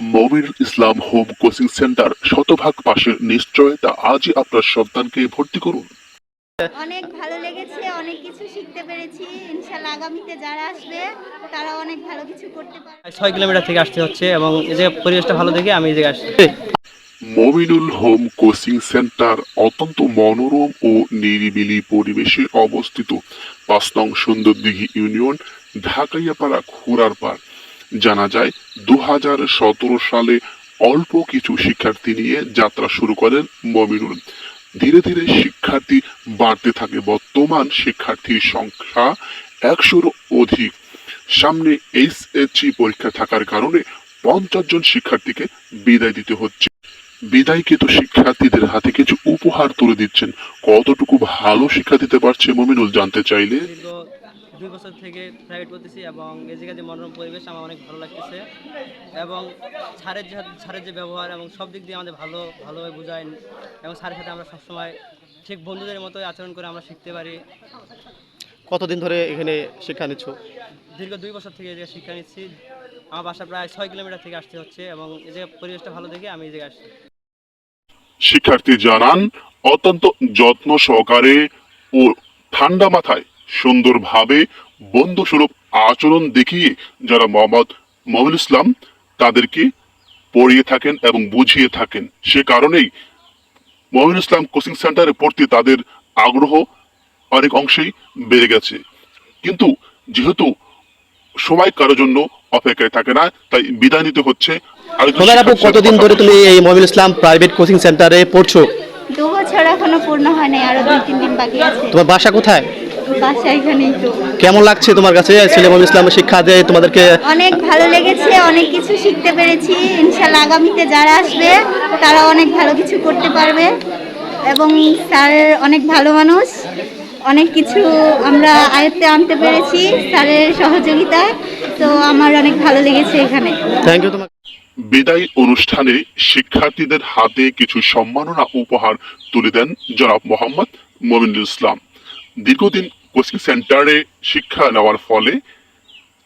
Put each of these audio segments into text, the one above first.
Momir Islam home coaching centre শতভাগ পাশের নিশ্চয়তা আজই আপনার সন্তানকে ভর্তি করুন। অনেক ভালো লেগেছে অনেক কিছু শিখতে পেরেছি। ইনশাল্লাহ আগামীতে যারা আসবে তারা অনেক ভালো কিছু করতে পারবে। ছয় কিলোমিটার থেকে আসতে হচ্ছে এবং এই যে পরিবেশটা ভালো দেখে আমি এই জায়গায় আসছি। মমিনুল হোম কোচিং সেন্টার অত্যন্ত মনোরম ও নিরিবিলি পরিবেশে অবস্থিত। পাঁচ নং সুন্দরদিঘি ইউনিয়ন ঢাকাইয়াপাড়া পার জানা যায় দু হাজার সতেরো সালে অল্প কিছু শিক্ষার্থী নিয়ে যাত্রা শুরু করেন মমিনুল। ধীরে ধীরে শিক্ষার্থী বাড়তে থাকে, বর্তমান শিক্ষার্থীর সংখ্যা একশোর অধিক। সামনে এইচএসসি পরীক্ষা থাকার কারণে পঞ্চাশ জন শিক্ষার্থীকে বিদায় দিতে হচ্ছে। বিদায়কৃত শিক্ষার্থীদের হাতে কিছু উপহার তুলে দিচ্ছেন। কতটুকু ভালো শিক্ষা দিতে পারছে মমিনুল জানতে চাইলে? দুই বছর থেকে প্রাইভেট করতেছি এবং এই জায়গায় যে মনোরম পরিবেশ আমার অনেক ভালো লাগতেছে এবং স্যারের যে স্যারের যে ব্যবহার এবং সব দিক দিয়ে আমাদের ভালো ভালোভাবে বোঝায় এবং স্যারের সাথে আমরা সবসময় ঠিক বন্ধুদের মতোই আচরণ করে আমরা শিখতে পারি। কতদিন ধরে এখানে শিক্ষা নিচ্ছ? দীর্ঘ দুই বছর থেকে এই জায়গায় শিক্ষা নিচ্ছি। আমার বাসা প্রায় ছয় কিলোমিটার থেকে আসতে হচ্ছে এবং এই জায়গায় পরিবেশটা ভালো দেখে আমি এই জায়গায় আসছি। শিক্ষার্থী জানান অত্যন্ত যত্ন সহকারে ও ঠান্ডা মাথায় সুন্দরভাবে বন্ধুস্বরূপ আচরণ দেখিয়ে যারা মোহাম্মদ মহিল ইসলাম তাদেরকে পড়িয়ে থাকেন এবং বুঝিয়ে থাকেন। সে কারণেই মহিল ইসলাম কোচিং সেন্টারে পড়তে তাদের আগ্রহ অনেক অংশেই বেড়ে গেছে। কিন্তু যেহেতু সময় কারোর জন্য অপেক্ষায় থাকে না তাই বিদায় নিতে হচ্ছে আপু কতদিন ধরে। তুমি এই মমিনুল ইসলাম প্রাইভেট কোচিং সেন্টারে পড়ছো? দু বছর এখনও পূর্ণ হয় নাই আরও দুই তিন দিন বাকি আছে। তোমার বাসা কোথায়? বাসা এখানেই তো। কেমন লাগছে তোমার কাছে মমিনুল ইসলামের শিক্ষা দেয় তোমাদেরকে অনেক ভালো লেগেছে অনেক কিছু শিখতে পেরেছি। ইনশাল্লাহ আগামীতে যারা আসবে তারা অনেক ভালো কিছু করতে পারবে। এবং স্যার অনেক ভালো মানুষ। অনেক কিছু আমরা আয়ত্তে আনতে পেরেছি স্যারের সহযোগিতায়। তো আমার অনেক ভালো লেগেছে এখানে। থ্যাংক ইউ তোমাকে বিদায় অনুষ্ঠানে শিক্ষার্থীদের হাতে কিছু সম্মাননা উপহার তুলে দেন জনাব মোহাম্মদ মমিনুল ইসলাম। দীর্ঘদিন কোচিং সেন্টারে শিক্ষা নেওয়ার ফলে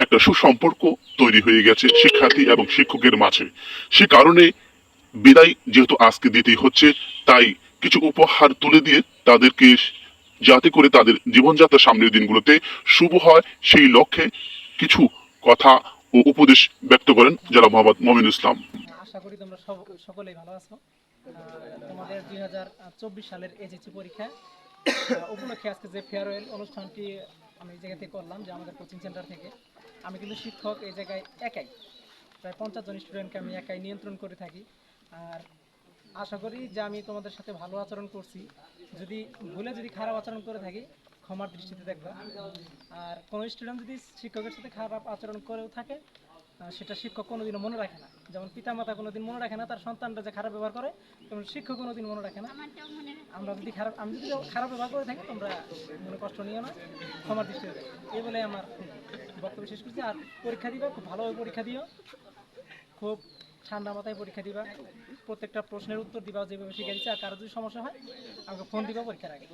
একটা সুসম্পর্ক তৈরি হয়ে গেছে শিক্ষার্থী এবং শিক্ষকের মাঝে। সে কারণে বিদায় যেহেতু আজকে দিতেই হচ্ছে, তাই কিছু উপহার তুলে দিয়ে তাদেরকে যাতে করে তাদের জীবনযাত্রা সামনের দিনগুলোতে শুভ হয়, সেই লক্ষ্যে কিছু কথা ও উপদেশ ব্যক্ত করেন যারা মোহাম্মদ মমিন ইসলাম। আশা করি তোমরা সকলেই ভালো আছো। তোমাদের দুই হাজার চব্বিশ সালের এইচএসসি পরীক্ষা উপলক্ষে আজকে যে ফেয়ারওয়েল অনুষ্ঠানটি আমি এই জায়গা থেকে করলাম, যে আমাদের কোচিং সেন্টার থেকে, আমি কিন্তু শিক্ষক এই জায়গায় একাই। প্রায় পঞ্চাশ জন স্টুডেন্টকে আমি একাই নিয়ন্ত্রণ করে থাকি। আর আশা করি যে আমি তোমাদের সাথে ভালো আচরণ করছি। যদি ভুলে যদি খারাপ আচরণ করে থাকি, ক্ষমার দৃষ্টিতে দেখবা। আর কোনো স্টুডেন্ট যদি শিক্ষকের সাথে খারাপ আচরণ করেও থাকে সেটা শিক্ষক কোনোদিনও মনে রাখে না। যেমন পিতামাতা কোনোদিন মনে রাখে না, তার সন্তানরা যে খারাপ ব্যবহার করে, তেমন শিক্ষক কোনোদিন মনে রাখে না। আমরা যদি খারাপ আমি যদি খারাপ ব্যবহার করে থাকি, তোমরা মনে কষ্ট নিও না ক্ষমার দৃষ্টি এই বলে আমার বক্তব্য শেষ করছি। আর পরীক্ষা দিবা, খুব ভালোভাবে পরীক্ষা দিও। খুব ঠান্ডা মাথায় পরীক্ষা দিবা। প্রত্যেকটা প্রশ্নের উত্তর দিবা যেভাবে শিখে দিচ্ছে। আর কারও যদি সমস্যা হয়, আমাকে ফোন দিবা পরীক্ষার আগে।